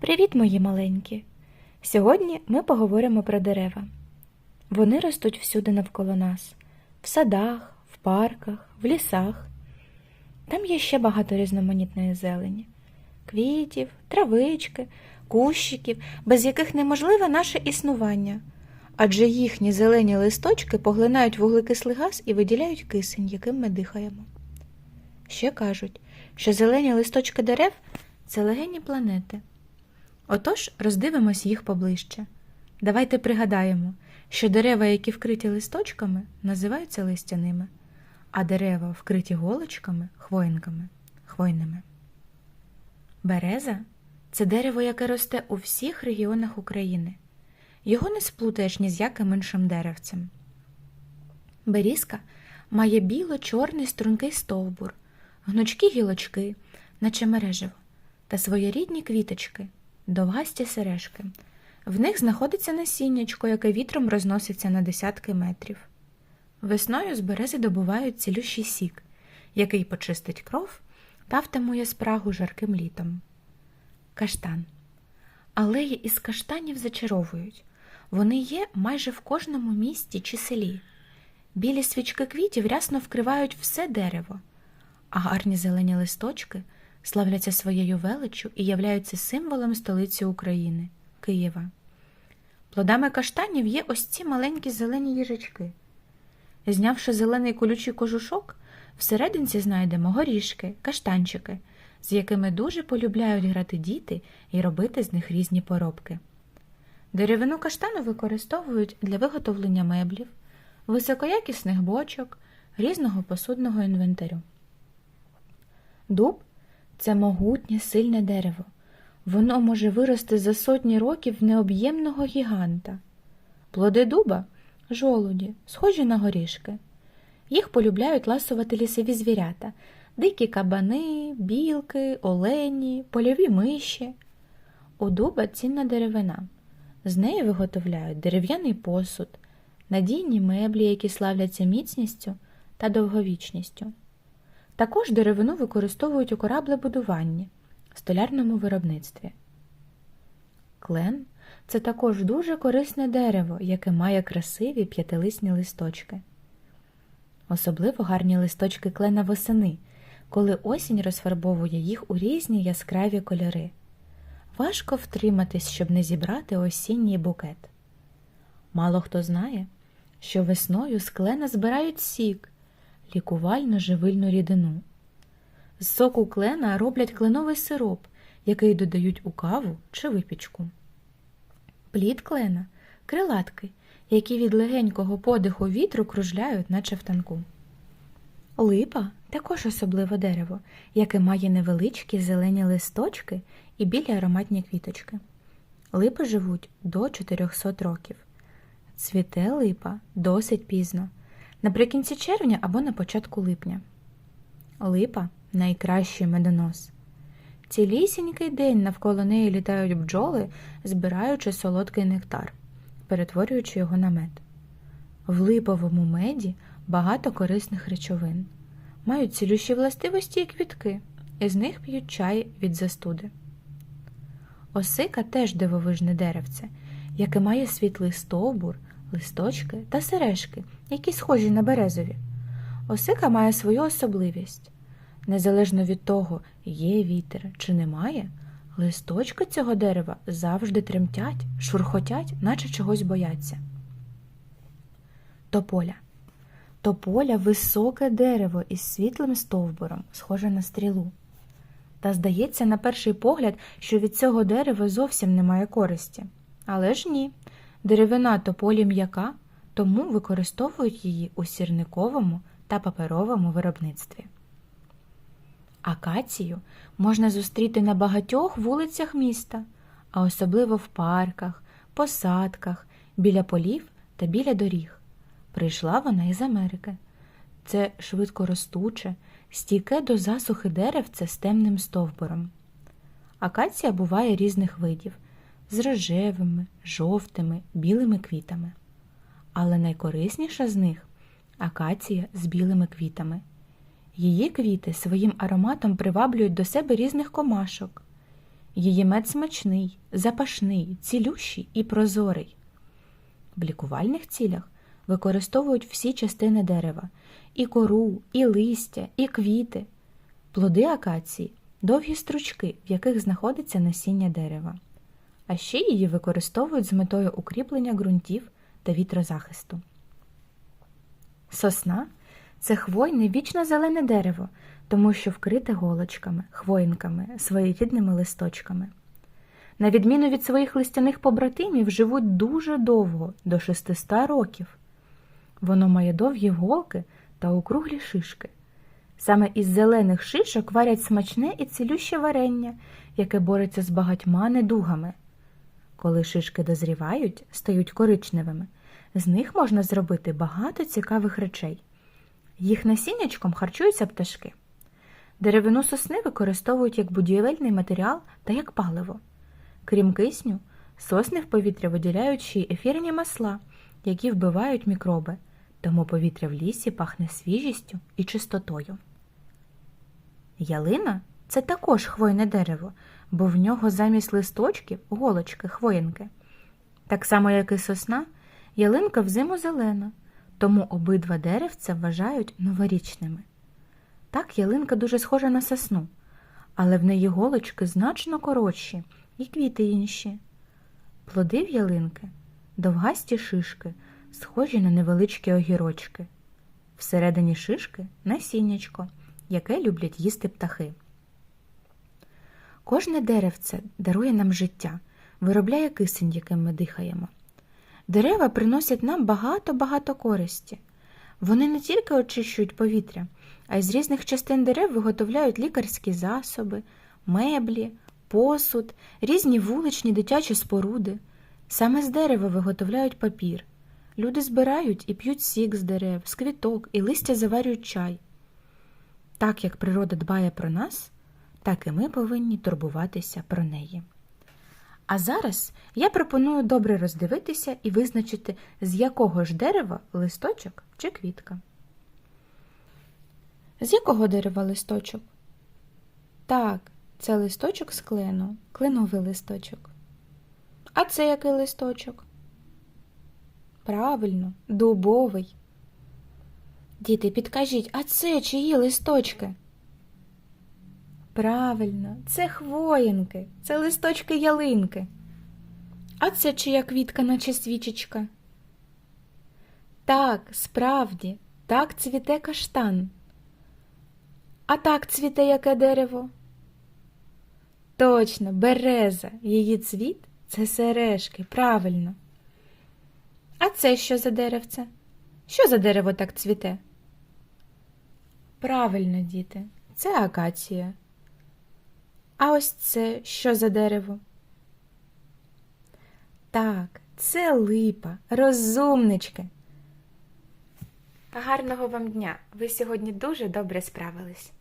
Привіт, мої маленькі! Сьогодні ми поговоримо про дерева. Вони ростуть всюди навколо нас в садах, в парках, в лісах. Там є ще багато різноманітної зелені, квітів, травички, кущиків, без яких неможливе наше існування, адже їхні зелені листочки поглинають вуглекислий газ і виділяють кисень, яким ми дихаємо. Ще кажуть, що зелені листочки дерев це легені планети. Отож, роздивимось їх поближче. Давайте пригадаємо, що дерева, які вкриті листочками, називаються листяними, а дерева, вкриті голочками, хвоїнками, хвойними. Береза це дерево, яке росте у всіх регіонах України. Його не сплутаєш ні з яким іншим деревцем. Берізка має біло-чорний стрункий стовбур, гнучкі гілочки, наче мережево, та своєрідні квіточки, довгасті сережки. В них знаходиться насіннячко, яке вітром розноситься на десятки метрів. Весною з берези добувають цілющий сік, який почистить кров та втамує спрагу жарким літом. Каштан. Алеї із каштанів зачаровують. Вони є майже в кожному місті чи селі. Білі свічки квітів рясно вкривають все дерево, а гарні зелені листочки славляться своєю величчю і являються символом столиці України Києва. Плодами каштанів є ось ці маленькі зелені їжачки. Знявши зелений колючий кожушок, всерединці знайдемо горішки, каштанчики, з якими дуже полюбляють грати діти і робити з них різні поробки. Деревину каштану використовують для виготовлення меблів, високоякісних бочок, різного посудного інвентарю. Дуб це могутнє сильне дерево. Воно може вирости за сотні років необ'ємного гіганта. Плоди дуба жолуді, схожі на горішки. Їх полюбляють ласувати лісові звірята, дикі кабани, білки, олені, польові миші. У дуба цінна деревина. З неї виготовляють дерев'яний посуд, надійні меблі, які славляться міцністю та довговічністю. Також деревину використовують у кораблебудуванні, столярному виробництві. Клен це також дуже корисне дерево, яке має красиві п'ятилисні листочки. Особливо гарні листочки клена восени, коли осінь розфарбовує їх у різні яскраві кольори. Важко втриматись, щоб не зібрати осінній букет. Мало хто знає, що весною з клена збирають сік, лікувально живильну рідину. З соку клена роблять кленовий сироп, який додають у каву чи випічку. Плід клена крилатки, які від легенького подиху вітру кружляють, наче в танку. Липа також особливе дерево, яке має невеличкі зелені листочки і білі ароматні квіточки. Липи живуть до 400 років. Цвіте липа досить пізно, наприкінці червня або на початку липня. Липа найкращий медонос. Цілісінький день навколо неї літають бджоли, збираючи солодкий нектар, перетворюючи його на мед. В липовому меді багато корисних речовин. Мають цілющі властивості і квітки, і з них п'ють чай від застуди. Осика теж дивовижне деревце, яке має світлий стовбур, листочки та сережки, які схожі на березові. Осика має свою особливість. Незалежно від того, є вітер чи немає, листочки цього дерева завжди тремтять, шурхотять, наче чогось бояться. Тополя. Тополя високе дерево із світлим стовбуром, схоже на стрілу. Та здається, на перший погляд, що від цього дерева зовсім немає користі. Але ж ні, деревина тополі м'яка, тому використовують її у сірниковому та паперовому виробництві. Акацію можна зустріти на багатьох вулицях міста, а особливо в парках, посадках, біля полів та біля доріг. Прийшла вона із Америки. Це швидкоростуче, стійке до засухи деревце з темним стовбуром. Акація буває різних видів з рожевими, жовтими, білими квітами. Але найкорисніша з них акація з білими квітами. Її квіти своїм ароматом приваблюють до себе різних комашок. Її мед смачний, запашний, цілющий і прозорий. В лікувальних цілях використовують всі частини дерева і кору, і листя, і квіти. Плоди акації довгі стручки, в яких знаходиться насіння дерева. А ще її використовують з метою укріплення ґрунтів та вітрозахисту. Сосна це хвойне вічно зелене дерево, тому що вкрите голочками, хвоїнками, своєрідними листочками. На відміну від своїх листяних побратимів, живуть дуже довго, до 600 років. Воно має довгі голки та округлі шишки. Саме із зелених шишок варять смачне і цілюще варення, яке бореться з багатьма недугами. Коли шишки дозрівають, стають коричневими, з них можна зробити багато цікавих речей. Їх насіннячком харчуються пташки. Деревину сосни використовують як будівельний матеріал та як паливо. Крім кисню, сосни в повітря виділяють ще й ефірні масла, які вбивають мікроби, тому повітря в лісі пахне свіжістю і чистотою. Ялина це також хвойне дерево, бо в нього замість листочків голочки, хвоїнки. Так само, як і сосна, ялинка взиму зелена, тому обидва деревця вважають новорічними. Так, ялинка дуже схожа на сосну, але в неї голочки значно коротші і квіти інші. Плоди в ялинки довгасті шишки, схожі на невеличкі огірочки. Всередині шишки насіннячко, яке люблять їсти птахи. Кожне деревце дарує нам життя, виробляє кисень, яким ми дихаємо. Дерева приносять нам багато-багато користі. Вони не тільки очищують повітря, а й з різних частин дерев виготовляють лікарські засоби, меблі, посуд, різні вуличні дитячі споруди. Саме з дерева виготовляють папір. Люди збирають і п'ють сік з дерев, з квіток і листя заварюють чай. Так як природа дбає про нас, так і ми повинні турбуватися про неї. А зараз я пропоную добре роздивитися і визначити, з якого ж дерева листочок чи квітка. З якого дерева листочок? Так, це листочок з клену, кленовий листочок. А це який листочок? Правильно, дубовий. Діти, підкажіть, а це чиї листочки? Правильно, це хвоїнки, це листочки ялинки. А це чия квітка, наче свічечка? Так, справді, так цвіте каштан. А так цвіте яке дерево? Точно, береза, її цвіт це сережки, правильно. А це що за деревце? Що за дерево так цвіте? Правильно, діти, це акація. А ось це що за дерево? Так, це липа, розумнички. Гарного вам дня! Ви сьогодні дуже добре справились.